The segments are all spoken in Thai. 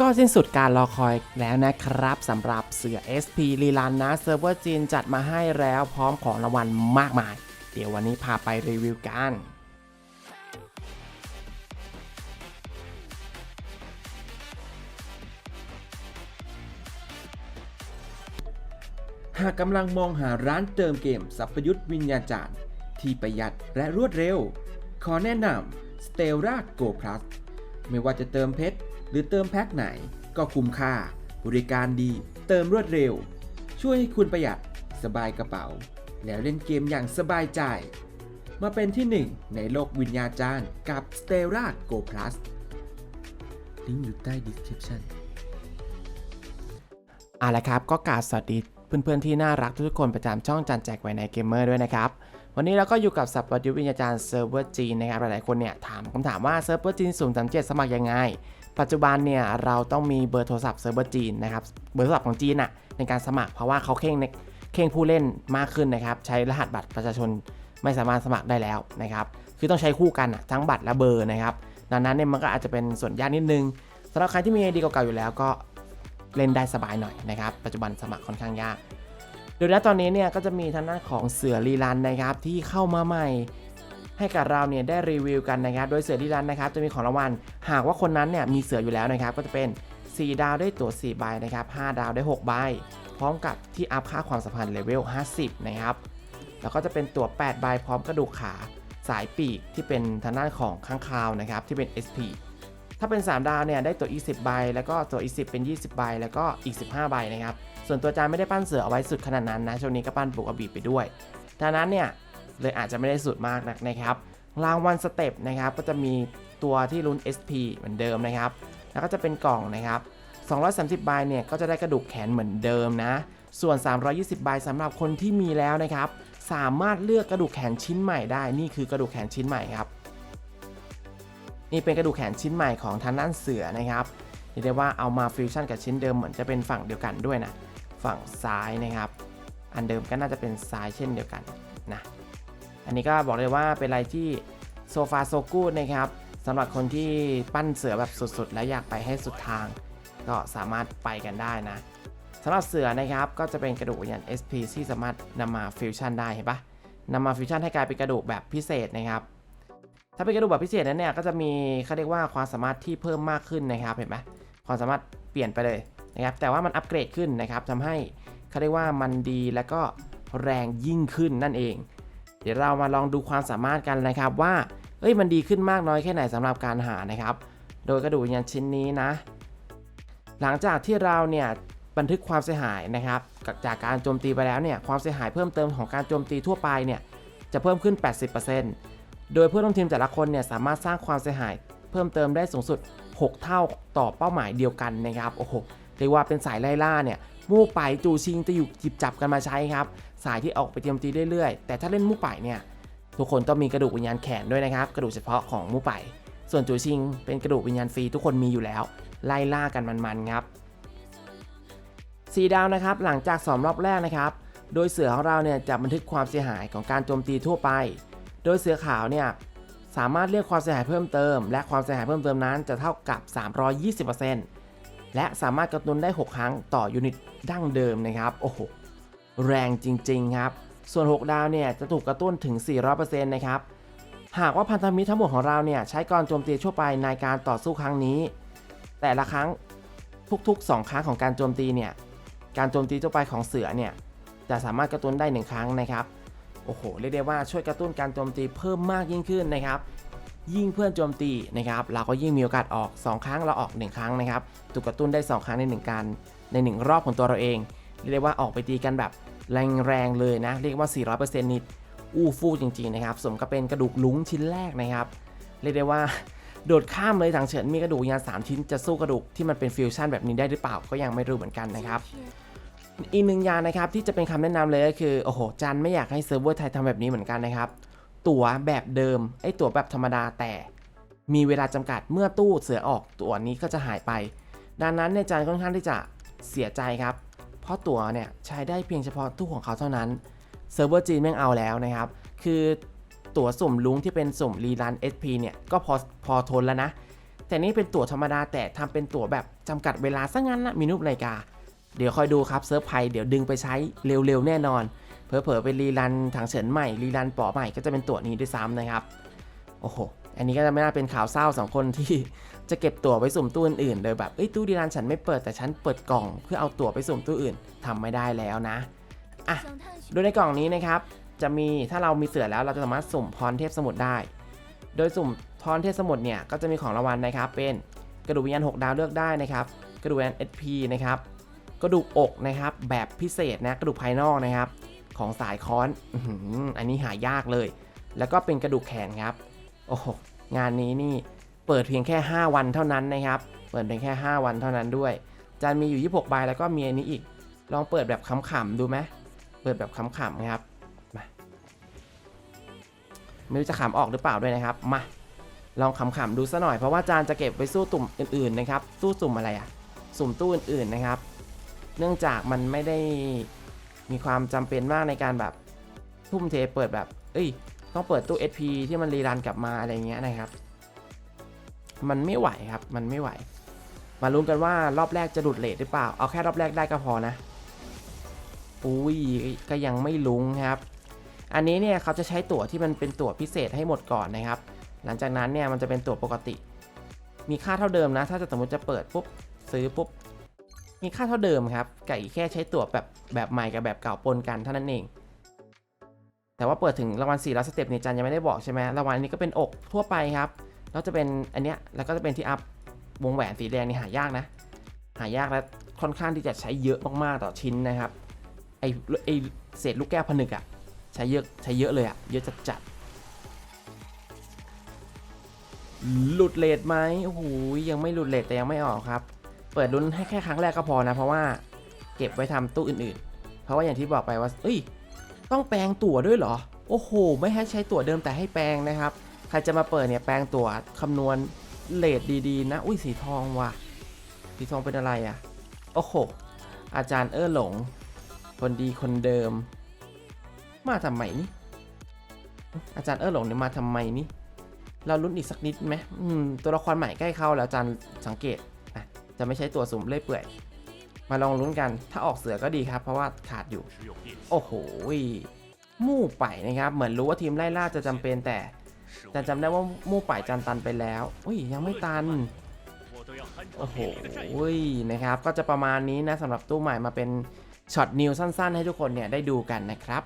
ก็สิ้นสุดการรอคอยแล้วนะครับสำหรับเสือ SP ลีลันนะเซิร์ฟเวอร์จีนจัดมาให้แล้วพร้อมของรางวัลมากมาย เดี๋ยววันนี้พาไปรีวิวกันหากกำลังมองหาร้านเติมเกมสัพยุทธวิญญาจารย์ ที่ประหยัดและรวดเร็ว ขอแนะนำ s t e l l a Go Plus ไม่ว่าจะเติมเพชร หรือเติมแพ็คไหนก็คุ้มค่า บริการดี เติมรวดเร็ว ช่วยให้คุณประหยัดสบายกระเป๋า แล้วเล่นเกมอย่างสบายใจ มาเป็นที่หนึ่งในโลกวิญญาจารย์กับ s t e l l a Go Plus ลิงก์อยู่ใต้ description เอาละครับก็กราบสวัสดีเพื่อนๆที่น่ารักทุกคนประจำช่องจันแจกไว้ในเกมเมอร์ด้วยนะครับ วันนี้เราก็อยู่กับสับปยุทธวิญญาจารย์เซิร์ฟเวอร์จีนนะครับหลายๆคนเนี่ยถามคำถามว่าเซิร์ฟเวอร์จีนสูงสามเจ็ดสมัครยังไง ปัจจุบันเนี่ยเราต้องมีเบอร์โทรศัพท์เซิร์ฟเวอร์จีนนะครับเบอร์โทรศัพท์ของจีนอะในการสมัครเพราะว่าเขาเข่งในเข่งผู้เล่นมากขึ้นนะครับใช้รหัสบัตรประชาชนไม่สามารถสมัครได้แล้วนะครับคือต้องใช้คู่กันอะทั้งบัตรและเบอร์นะครับดังนั้นเนี่ยมันก็อาจจะเป็นส่วนยากนิดนึงสำหรับใครที่มีไอดีเก่าๆอยู่แล้วก็เล่นได้สบายหน่อยนะครับปัจจุบันสมัครค่อนข้างยากโดยณตอนนี้เนี่ยก็จะมีทางด้านของเสือรีรันนะครับที่เข้ามาใหม่ ให้กับเราเนี่ยได้รีวิวกันนะครับ โดยเสือรีรันนะครับจะมีของรางวัล หากว่าคนนั้นเนี่ยมีเสืออยู่แล้วนะครับ ก็จะเป็น 4 ดาวได้ตั๋ว4ใบนะครับ5ดาวได้6ใบพร้อมกับที่อัพค่าความสัมพันธ์เลเวล 50 นะครับ แล้วก็จะเป็นตั๋ว8ใบพร้อมกระดูกขาสายปีกที่เป็นทางด้านของข้างคาวนะครับที่เป็น SP ถ้าเป็น 3 ดาวเนี่ยได้ตัว e 10ใบแล้วก็ตัว e 10 เป็น 20 ใบ แล้วก็อีก 15 ใบนะครับ ส่วนตัวจานไม่ได้ปั้นเสือเอาไว้สุดขนาดนั้นนะ ช่วงนี้ก็ปั้นปลูกอบีไปด้วยดังนั้นเนี่ย เลยอาจจะไม่ได้สุดมากนักนะครับรางวัลสเต็ปนะครับก็จะมีตัวที่ลุ้น SP เหมือนเดิมนะครับ แล้วก็จะเป็นกล่องนะครับ 230ใบเนี่ยก็จะได้กระดูกแขนเหมือนเดิมนะ ส่วน 320ใบสำหรับคนที่มีแล้วนะครับ สามารถเลือกกระดูกแขนชิ้นใหม่ได้ นี่คือกระดูกแขนชิ้นใหม่ครับ นี่เป็นกระดูกแขนชิ้นใหม่ของทางด้านเสือนะครับเรียกได้ว่าเอามาฟิวชั่นกับชิ้นเดิมเหมือนจะเป็นฝั่งเดียวกันด้วยนะ ฝั่งซ้ายนะครับ อันเดิมก็น่าจะเป็นซ้ายเช่นเดียวกันนะ อันนี้ก็บอกเลยว่าเป็นอะไรที่โซฟาโซกูดนะครับสำหรับคนที่ปั้นเสือแบบสุดๆ และอยากไปให้สุดทาง ก็สามารถไปกันได้นะสำหรับเสือนะครับก็จะเป็นกระดูกวิญญาณ SP ที่สามารถนำมาฟิวชั่นได้เห็นปะนำมาฟิวชั่นให้กลายเป็นกระดูกแบบพิเศษนะครับถ้าเป็นกระดูกแบบพิเศษนั้นเนี่ยก็จะมีเขาเรียกว่าความสามารถที่เพิ่มมากขึ้นนะครับเห็นไหมความสามารถเปลี่ยนไปเลยนะครับแต่ว่ามันอัปเกรดขึ้นนะครับทำให้เขาเรียกว่ามันดีและก็แรงยิ่งขึ้นนั่นเอง ดี๋ยวเรามาลองดูความสามารถกันนะครับว่าเอ้ยมันดีขึ้นมากน้อยแค่ไหนสำหรับการหานะครับ โดยกระดูกวิญญาณชิ้นนี้นะ หลังจากที่เราเนี่ยบันทึกความเสียหายนะครับ จากการโจมตีไปแล้วเนี่ยความเสียหายเพิ่มเติมของการโจมตีทั่วไปเนี่ยจะเพิ่มขึ้น 80%โดยเพื่อนร่วมทีมแต่ละคนเนี่ยสามารถสร้างความเสียหาย เพิ่มเติมได้สูงสุด 6 เท่าต่อเป้าหมายเดียวกันนะครับโอ้โหเรียกว่าเป็นสายไล่ล่าเนี่ย มู่ไปจูชิงจะอยู่จิบจับกันมาใช้ครับ สายที่ออกไปเตรียมตีเรื่อยๆ แต่ถ้าเล่นมู่ไปเนี่ยทุกคนต้องมีกระดูกวิญญาณแขนด้วยนะครับกระดูกเฉพาะของมู่ไปส่วนจูชิงเป็นกระดูกวิญญาณฟรีทุกคนมีอยู่แล้ว ไล่ล่ากันมันๆครับ4ดาวนะครับหลังจากสอมรอบแรกนะครับ โดยเสือของเราเนี่ยจะบันทึกความเสียหายของการโจมตีทั่วไป โดยเสือขาวเนี่ยสามารถเรียกความเสียหายเพิ่มเติม และความเสียหายเพิ่มเติมนั้นจะเท่ากับ 320% และสามารถกระตุ้นได้ 6 ครั้งต่อยูนิตดั้งเดิมนะครับ โอ้โห แรงจริง ๆ ครับ ส่วน 6 ดาวเนี่ยจะถูกกระตุ้นถึง 400%นะครับ หากว่าพันธมิตรทั้งหมดของเราเนี่ยใช้กรโจมตีทั่วไปในการต่อสู้ครั้งนี้ แต่ละครั้งทุก ๆ 2 ครั้งของการโจมตีเนี่ย การโจมตีทั่วไปของเสือเนี่ยจะสามารถกระตุ้นได้ 1 ครั้งนะครับ โอ้โห เรียกได้ว่าช่วยกระตุ้นการโจมตีเพิ่มมากยิ่งขึ้นนะครับ ยิ่งเพื่อนโจมตีนะครับเราก็ยิ่งมีโอกาสออก 2 ครั้งเราออก 1 ครั้งนะครับถูกกระตุ้นได้ 2 ครั้งใน 1 การใน 1 รอบของตัวเราเองเรียกได้ว่าออกไปตีกันแบบแรงๆเลยนะ เรียกว่า 400%นิดอู้ฟู่จริงๆนะครับสมกับเป็นกระดูกลุ้งชิ้นแรกนะครับเรียกได้ว่าโดดข้ามเลยถังเฉินมีกระดูกยาน3ชิ้นจะสู้กระดูกที่มันเป็นฟิวชั่นแบบนี้ได้หรือเปล่าก็ยังไม่รู้เหมือนกันนะครับอีกหนึ่งยานะครับที่จะเป็นคำแนะนำเลยก็คือโอ้โหจันไม่อยากให้เซิร์ฟเวอร์ไทยทำแบบนี้เหมือนกันนะครับ ตั๋วแบบเดิม ไอ้ตั๋วแบบธรรมดาแต่มีเวลาจำกัดเมื่อตู้เสือออกตั๋วนี้ก็จะหายไป ดังนั้นเนี่ยจันค่อนข้างที่จะเสียใจครับ เพราะตั๋วเนี่ยใช้ได้เพียงเฉพาะตู้ของเขาเท่านั้นเซิร์ฟเวอร์จีนแม่งเอาแล้วนะครับ คือตั๋วสุ่มลุงที่เป็นสุ่มรีรัน SP เนี่ยก็พอพอทนแล้วนะ แต่นี่เป็นตั๋วธรรมดาแต่ทำเป็นตั๋วแบบจำกัดเวลาซะงั้นนะมีรูปนาฬิกา เดี๋ยวคอยดูครับเซิร์ฟไพเดี๋ยวดึงไปใช้เร็วๆแน่นอน เผลอๆไปรีรันถังเฉินใหม่รีรันปอใหม่ก็จะเป็นตัวนี้ด้วยซ้ำนะครับ โอ้โห อันนี้ก็จะไม่น่าเป็นข่าวเศร้าสองคนที่จะเก็บตั๋วไปสุ่มตู้อื่นๆโดยแบบเอ้ยตู้รีรันฉันไม่เปิดแต่ฉันเปิดกล่อง เพื่อเอาตั๋วไปสุ่มตู้อื่นทำไม่ได้แล้วนะอะโดยในกล่องนี้นะครับจะมีถ้าเรามีเสือแล้วเราจะสามารถสุ่มพรเทพสมุทรได้ โดยสุ่มพรเทพสมุทรเนี่ยก็จะมีของรางวัลนะครับเป็นกระดูกวิญญาณ6ดาวเลือกได้นะครับกระดูกวิญญาณ SP นะครับกระดูกอกนะครับแบบพิเศษนะกระดูกภายนอกนะครับ ของสายค้อนอันนี้หายากเลย แล้วก็เป็นกระดูกแขนครับ โอ้โห งานนี้นี่เปิดเพียงแค่ 5 วันเท่านั้นนะครับ เปิดเพียงแค่ 5 วันเท่านั้นด้วย จานมีอยู่ 26 ใบแล้วก็มีอันนี้อีก ลองเปิดแบบขำๆดูไหมเปิดแบบขำๆครับ มา ไม่รู้จะขำออกหรือเปล่าด้วยนะครับ มา ลองขำๆดูซะหน่อยเพราะว่าจานจะเก็บไปสู้ตุ่มอื่นๆนะครับตู้สุ่มอะไรอะสุ่มตู้อื่นๆนะครับ เนื่องจากมันไม่ได้ มีความจำเป็นมากในการแบบทุ่มเทเปิดแบบ เอ้ย ต้องเปิดตู้ SP ที่มันรีรันกลับมาอะไรเงี้ยนะครับ มันไม่ไหวครับ มันไม่ไหว มาลุ้นกันว่ารอบแรกจะหลุดเลทหรือเปล่า เอาแค่รอบแรกได้ก็พอนะ อุ้ย ก็ยังไม่ลุ้งครับ อันนี้เนี่ยเขาจะใช้ตั๋วที่มันเป็นตั๋วพิเศษให้หมดก่อนนะครับ หลังจากนั้นเนี่ยมันจะเป็นตั๋วปกติ มีค่าเท่าเดิมนะ ถ้าจะสมมติจะเปิดปุ๊บซื้อปุ๊บ มีค่าเท่าเดิมครับ ไก่แค่ใช้ตั๋วแบบแบบใหม่กับแบบเก่าปนกันเท่านั้นเอง แต่ว่าเปิดถึงรางวัล4แล้วสเต็ปเนี่ยจันยังไม่ได้บอกใช่ไหมรางวัลนี้ก็เป็นอกทั่วไปครับ แล้วจะเป็นอันเนี้ยแล้วก็จะเป็นที่อัพวงแหวนสีแดงนี่หายากนะ หายากและค่อนข้างที่จะใช้เยอะมากๆต่อชิ้นนะครับ ไอไอเศษลูกแก้วผนึกอะใช้เยอะใช้เยอะเลยอะเยอะจัดจัดหลุดเลทไหมโอ้โหยังไม่หลุดเลทแต่ยังไม่ออกครับ เปิดลุ้นให้แค่ครั้งแรกก็พอนะ เพราะว่าเก็บไว้ทำตู้อื่นๆ เพราะว่าอย่างที่บอกไปว่า เอ้ย ต้องแปลงตั๋วด้วยเหรอ โอ้โห ไม่ให้ใช้ตั๋วเดิมแต่ให้แปลงนะครับ ใครจะมาเปิดเนี่ยแปลงตั๋วคำนวณเลทดีๆ นะ อุ้ยสีทองว่ะ สีทองเป็นอะไรอะ่ะ โอ้โห อาจารย์เออหลง คนดีคนเดิม มาทำไมนี่ อาจารย์เออหลงเนี่ยมาทำไมนี่ เราลุ้นอีกสักนิดไหมมตัวละครใหม่ใกล้เข้าแล้วอาจารย์สังเกต จะไม่ใช้ตัวสุ่มเล่ยเปื่อย มาลองลุ้นกันถ้าออกเสือก็ดีครับ เพราะว่าขาดอยู่ โอ้โหมู่ไปนะครับ เหมือนรู้ว่าทีมไล่ล่าจะจำเป็นแต่แต่จำได้ว่ามู่ไปจันตันไปแล้วอุ้ยยังไม่ตันโอ้โหนะครับ ก็จะประมาณนี้นะสำหรับตู้ใหม่มาเป็นช็อตนิวสั้น ๆ ให้ทุกคนเนี่ยได้ดูกันนะครับ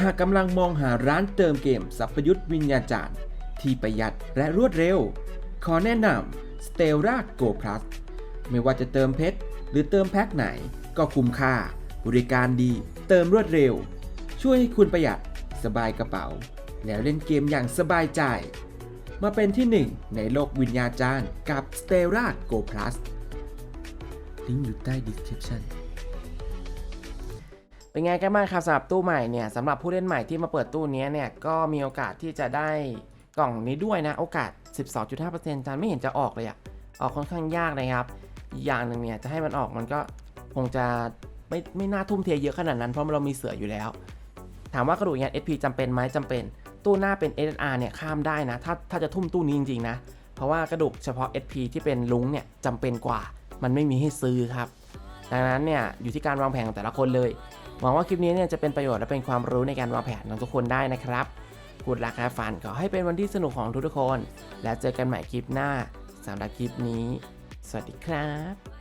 หากกำลังมองหาร้านเติมเกมสัพยุทธวิญญาจารย์ ที่ประหยัดและรวดเร็ว ขอแนะนำ Stella Go Plus ไม่ว่าจะเติมเพชรหรือเติมแพ็คไหนก็คุ้มค่า บริการดี เติมรวดเร็ว ช่วยให้คุณประหยัดสบายกระเป๋า แล้วเล่นเกมอย่างสบายใจ มาเป็นที่หนึ่งในโลกวิญญาจารย์กับ Stella Go Plus ลิงก์อยู่ใต้ description เป็นไงกันบ้างครับสำหรับตู้ใหม่เนี่ยสำหรับผู้เล่นใหม่ที่มาเปิดตู้นี้เนี่ยก็มีโอกาสที่จะได้กล่องนี้ด้วยนะ โอกาส 12.5%จานไม่เห็นจะออกเลยอะออกค่อนข้างยากนะครับ อย่างหนึ่งเนี่ยจะให้มันออกมันก็คงจะไม่ไม่น่าทุ่มเทเยอะขนาดนั้นเพราะเรามีเสืออยู่แล้ว ถามว่ากระดูกยัน SP จำเป็นไหมจำเป็น ตู้หน้าเป็น SR เนี่ยข้ามได้นะ ถ้าถ้าจะทุ่มตู้นี้จริงๆนะ เพราะว่ากระดูกเฉพาะ SP ที่เป็นลุงเนี่ยจำเป็นกว่า มันไม่มีให้ซื้อครับ ดังนั้นเนี่ยอยู่ที่การวางแผนของแต่ละคนเลย หวังว่าคลิปนี้เนี่ยจะเป็นประโยชน์และเป็นความรู้ในการวางแผนของทุกคนได้นะครับ กูดลักแฮฟันขอให้เป็นวันที่สนุกของทุกคน แล้วเจอกันใหม่คลิปหน้าสำหรับคลิปนี้ สวัสดีครับ